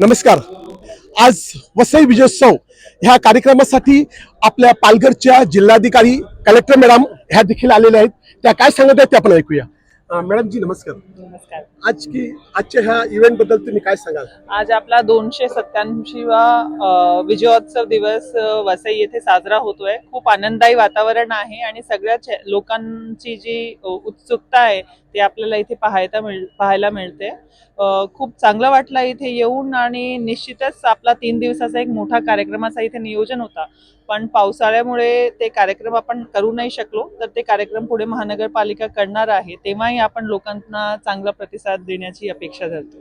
नमस्कार. आज वसई विजयोत्सव ह्या कार्यक्रमासाठी आपल्या पालघरच्या जिल्हाधिकारी कलेक्टर मॅडम ह्या देखील आलेल्या आहेत. त्या काय सांगत आहेत ते आपण ऐकूया. अं, मॅडमजी नमस्कार. नमस्कार. आज की आजच्या ह्या इव्हेंटबद्दल तुम्ही काय सांगाल? आज आपला दोनशे सत्याऐंशीवा अ, विजयोत्सव दिवस वसई येथे साजरा होतोय. खूप आनंदायी वातावरण आहे आणि सगळ्याच लोकांची जी उत्सुकता आहे ती आपल्याला इथे पाहायला मिळ पाहायला मिळते. खूप चांगलं वाटलं इथे येऊन आणि निश्चितच आपला तीन दिवसाचा एक मोठा कार्यक्रमाचा इथे नियोजन होता. पण पावसाळ्यामुळे ते कार्यक्रम आपण करू नाही शकलो तर ते कार्यक्रम पुढे महानगरपालिका करणार आहे. तेव्हाही आपण लोकांना चांगला प्रतिसाद देण्याची अपेक्षा धरतो.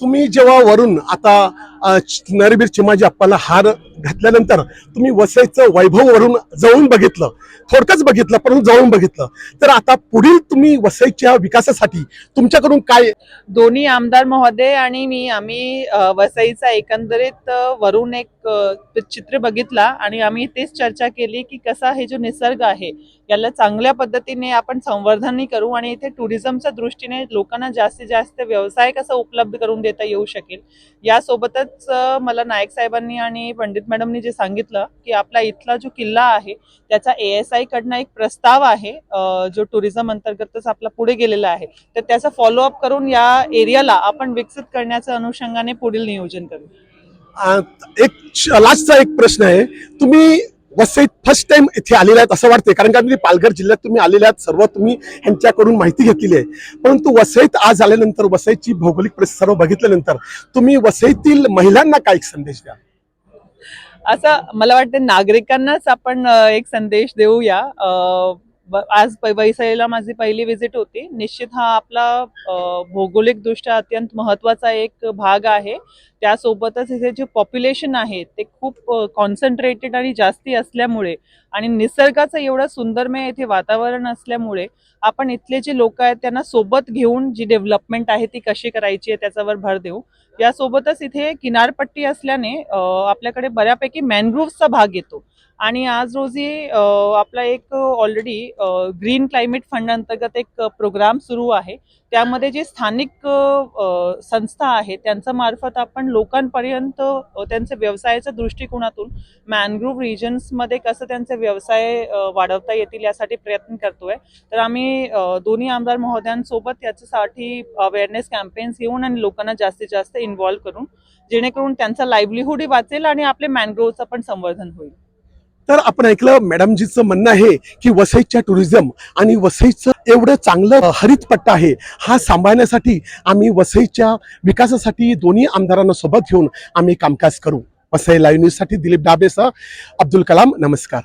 तुम्ही जेव्हा वरून आता नरबीर चिमाजी आप्पाला हार घातल्यानंतर तुम्ही वसईचं वैभव वरून जवळून बघितलं. थोडकंच बघितलं परंतु जवळून बघितलं. तर आता पुढील तुम्ही वसईच्या विकासासाठी तुमच्याकडून काय दोन्ही आमदार महोदय आणि मी आम्ही वसईचा एकंदरीत वरून एक चित्र बघितला आणि आम्ही तेच चर्चा केली की कसा हे जो निसर्ग आहे याला चांगल्या पद्धतीने आपण संवर्धनही करू आणि इथे टुरिझमच्या दृष्टीने लोकांना जास्तीत जास्त व्यवसाय कसा उपलब्ध करून देता येऊ शकेल यासोबतच खरंच मला नाईक साहेबांनी आणि पंडित मॅडमनी जे सांगितलं की आपला इथला जो किल्ला आहे त्याचा ए एस आय कडनं एक प्रस्ताव आहे जो टुरिझम अंतर्गतच आपला पुढे गेलेला आहे. तर त्याचा फॉलोअप करून या एरियाला आपण विकसित करण्याच्या अनुषंगाने पुढील नियोजन करू. एक लास्टचा एक प्रश्न आहे. तुम्ही वसईत फर्स्ट टाइम इथे आलेले आहेत असं वाटते कारण का तुम्ही पालघर जिल्ह्यात तुम्ही आलेले आहात सर्व तुम्ही ह्यांच्याकडून माहिती घेतलेली आहे. परंतु वसईत आज आल्यानंतर वसईची भौगोलिक परिस्थिती सर्व बघितल्यानंतर तुम्ही वसईतील महिलांना काय एक संदेश द्या? असं मला वाटतं नागरिकांनाच आपण एक संदेश देऊया. आज प- माझी पहिली विजिट होती. निश्चित हा आपला भौगोलिकदृष्ट्या अत्यंत महत्त्वाचा एक भाग आहे. त्यासोबतच इथे जे पॉप्युलेशन आहे ते खूप कॉन्सन्ट्रेटेड आणि जास्ती असल्यामुळे आणि निसर्गाचं एवढं सुंदरमय इथे वातावरण असल्यामुळे आपण इथले जे लोक आहेत त्यांना सोबत घेऊन जी डेव्हलपमेंट आहे ती कशी करायची आहे त्याच्यावर भर देऊ. यासोबतच इथे किनारपट्टी असल्याने आपल्याकडे बऱ्यापैकी मॅनग्रोव्हचा भाग येतो. आणि आज रोजी आपला एक ऑलरेडी ग्रीन क्लायमेट फंड अंतर्गत एक प्रोग्राम सुरू आहे. त्यामध्ये जे स्थानिक संस्था आहे त्यांच्या मार्फत आपण लोकांपर्यंत त्यांचे त्यांच्या व्यवसायाच्या दृष्टिकोनातून मॅनग्रोव्ह रिजन्समध्ये कसं त्यांचे व्यवसाय वाढवता येतील यासाठी प्रयत्न करतोय. तर आम्ही दोन्ही आमदार महोदयांसोबत याच्यासाठी अवेअरनेस कॅम्पेन्स घेऊन आणि लोकांना जास्तीत जास्त इन्व्हॉल्व्ह करून जेणेकरून त्यांचा लाईव्हलीहूडही वाचेल आणि आपले मॅनग्रोव्हचं पण संवर्धन होईल. तर आपण ऐकलं मॅडमजीचं म्हणणं आहे की वसईच्या टुरिझम आणि वसईचं एवढं चांगलं हरित पट्टा आहे हा सांभाळण्यासाठी आम्ही वसईच्या विकासासाठी दोन्ही आमदारांना सोबत घेऊन आम्ही कामकाज करू. वसई लाईव्ह न्यूजसाठी दिलीप डाबेसह अब्दुल कलाम नमस्कार.